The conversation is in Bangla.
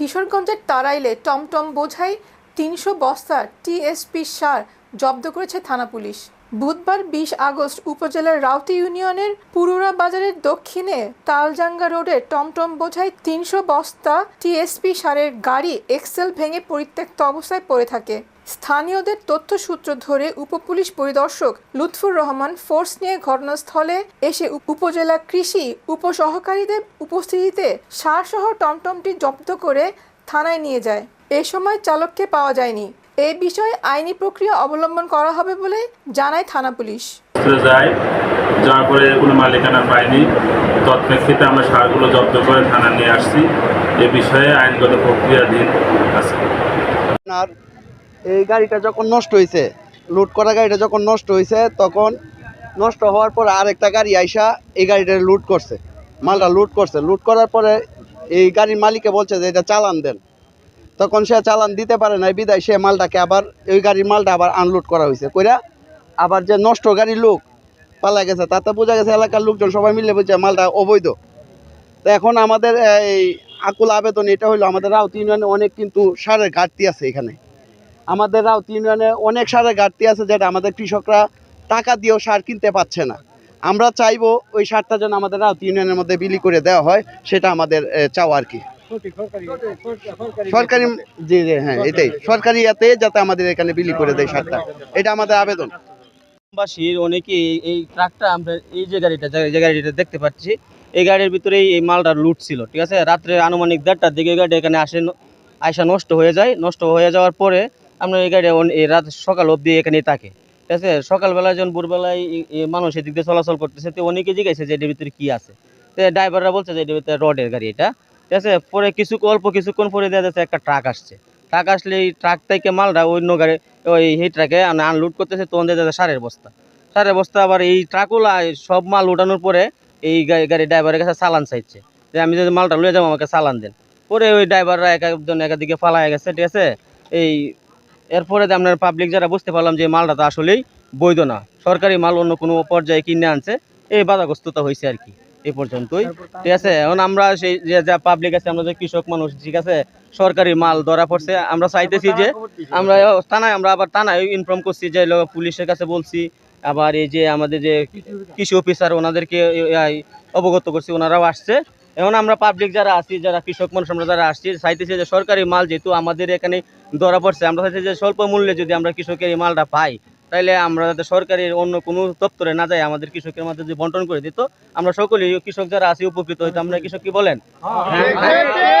কিশোরগঞ্জের তারাইলে টমটম বোঝাই তিনশো বস্তা টিএসপি সার জব্দ করেছে থানা পুলিশ। বুধবার বিশ আগস্ট উপজেলার রাউতি ইউনিয়নের পুরুরা বাজারের দক্ষিণে তালজাঙ্গা রোডে টমটম বোঝাই তিনশো বস্তা টিএসপি সারের গাড়ি এক্সেল ভেঙে পরিত্যক্ত অবস্থায় পড়ে থাকে। স্থানীয়দের তথ্য সূত্র ধরে উপপুলিশ পরিদর্শক লুৎফুর রহমান ফোর্স নিয়ে ঘটনাস্থলে এসে উপজেলা কৃষি উপসহকারীদের উপস্থিতিতে সারসহ টমটমটি জব্দ করে থানায় নিয়ে যায়। এ সময় চালককে পাওয়া যায়নি। এ বিষয়ে আইনি প্রক্রিয়া অবলম্বন করা হবে বলে জানায় থানা পুলিশ। যায়। যাওয়ার পরে কোনো মালিকানা পাইনি তৎপ্রেক্ষিতে আমরা সারগুলো জব্দ করে থানা নিয়ে আসছি। এ বিষয়ে আইনগত প্রক্রিয়াধীন আছে। এই গাড়িটা যখন নষ্ট হয়েছে লুট করা গাড়িটা যখন নষ্ট হয়েছে তখন নষ্ট হওয়ার পরে আরেকটা গাড়ি আইসা এই গাড়িটা লুট করছে। মালটা লুট করছে। লুট করার পরে এই গাড়ির মালিকে বলছে যে, এটা চালান দেন। তখন সে চালান দিতে পারে না বিদায় সে মালটাকে আবার ওই গাড়ির মালটা আবার আনলোড করা হয়েছে কইরা আবার যে নষ্ট গাড়ির লোক পালা গেছে, তাতে বোঝা গেছে এলাকার লোকজন সবাই মিলে বুঝছে মালটা অবৈধ। তো এখন আমাদের, এই আকুল আবেদন এটা হলো আমাদের রাউত ইউনিয়নে অনেক কিন্তু সারের ঘাটতি আছে এখানে। আমাদের রাউত ইউনিয়নে অনেক সারের ঘাটতি আছে যেটা আমাদের কৃষকরা টাকা দিয়েও সার কিনতে পারছে না। আমরা চাইব ওই সারটা যেন আমাদের রাউত ইউনিয়নের মধ্যে বিলি করে দেওয়া হয়, সেটা আমাদের চাওয়া আর কি। সরকারি, জি জি হ্যাঁ এটাই। সরকারি ইয়াতে যাতে আমাদের এখানে বিলি করে দেয় সারটা। এটা আমাদের আবেদন। বাসীর অনেকেই এই ট্রাকটা আমরা এই যে গাড়িটা, যে- গাড়িটা দেখতে পাচ্ছি, এই গাড়ির ভিতরেই এই মালটা লুট ছিল, ঠিক আছে? রাত্রে আনুমানিক দেড়টার দিকে গাড়ি এখানে আসে, আয়সা নষ্ট হয়ে যায়। নষ্ট হয়ে যাওয়ার পরে আমরা এই গাড়ি রাত সকাল অবধি এখানেই থাকে। ঠিক আছে? সকালবেলায় যখন ভোরবেলায় মানুষ এদিক দিয়ে চলাচল করতেছে, তো অনেকে জিজ্ঞাসা যে এটার ভিতরে কি আছে? তো ড্রাইভাররা বলছে যে এটার ভিতরে রডের গাড়ি এটা। ঠিক আছে? পরে কিছু, অল্প কিছুক্ষণ পরে দেখা যাচ্ছে একটা ট্রাক আসছে। ট্রাক আসলে এই ট্রাক থেকে মালটা অন্য গাড়ি, ওই এই ট্রাকে আনলোড করতেছে, তখন দেখা যাচ্ছে সারের বস্তা। সারের বস্তা আবার এই ট্রাকগুলা সব মাল উঠানোর পরে এই গাড়ি ড্রাইভারের কাছে চালান চাইছে। যে আমি যদি মালটা লয়ে যাব, আমাকে চালান দেন। পরে ওই ড্রাইভাররা এক একজন একাদিকে ফালায় গেছে, ঠিক আছে? এই এরপরে আপনার পাবলিক যারা বুঝতে পারলাম যে মালটা তো আসলেই বৈধ না সরকারি মাল অন্য কোনো পর্যায়ে কিনে আনছে এই বাধাগ্রস্ততা হয়েছে আর কি এই পর্যন্তই। ঠিক আছে এখন আমরা সেই যে যা পাবলিক আছে আমরা যে কৃষক মানুষ ঠিক আছে সরকারি মাল ধরা পড়ছে আমরা চাইতেছি যে আমরা থানায় আমরা আবার থানায় ইনফর্ম করছি যে পুলিশের কাছে বলছি আবার এই যে আমাদের যে কৃষি অফিসার। ওনাদেরকে অবগত করছি ওনারাও আসছে। এখন আমরা পাবলিক যারা আছি, যারা কৃষক মানুষ, আমরা যারা আসছি, চাইতেছি যে সরকারি মাল যেহেতু আমাদের এখানে ধরা পড়ছে, আমরা চাইছি যে স্বল্প মূল্যে যদি আমরা কৃষকের এই মালটা পাই, তাইলে আমরা যাতে সরকারের অন্য কোনো দপ্তরে না যাই, আমাদের কৃষকের মধ্যে যদি বন্টন করে দিত, আমরা সকলেই কৃষক যারা আসি উপকৃত হইতো আমরা কৃষক কি বলেন হ্যাঁ।